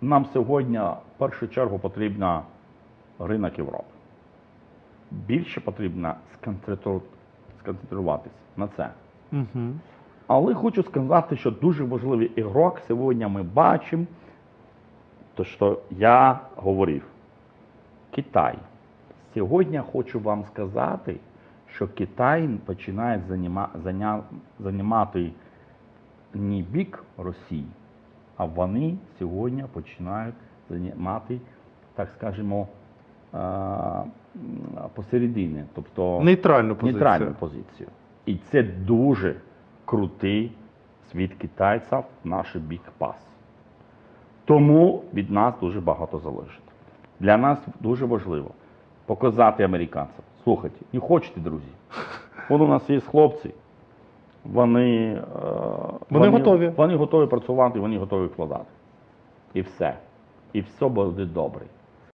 Нам сьогодні в першу чергу потрібна ринок Європи. Більше потрібно сконцентру- сконцентруватись на це. Угу. Але хочу сказати, що дуже важливий ігрок сьогодні ми бачимо, то що я говорив. Китай. Сьогодні хочу вам сказати, що Китай починає займати не бік Росії, а вони сьогодні починають займати, так скажемо, посередині. Тобто Нейтральну позицію. нейтральну позицію. І це дуже крутий світ китайців наш бік пас. Тому від нас дуже багато залежить. Для нас дуже важливо показати американцям. Слухайте, не хочете, друзі. Вон у нас є хлопці, вони, е, Вони готові. Вони готові працювати, вони готові вкладати. І все. І все буде добре.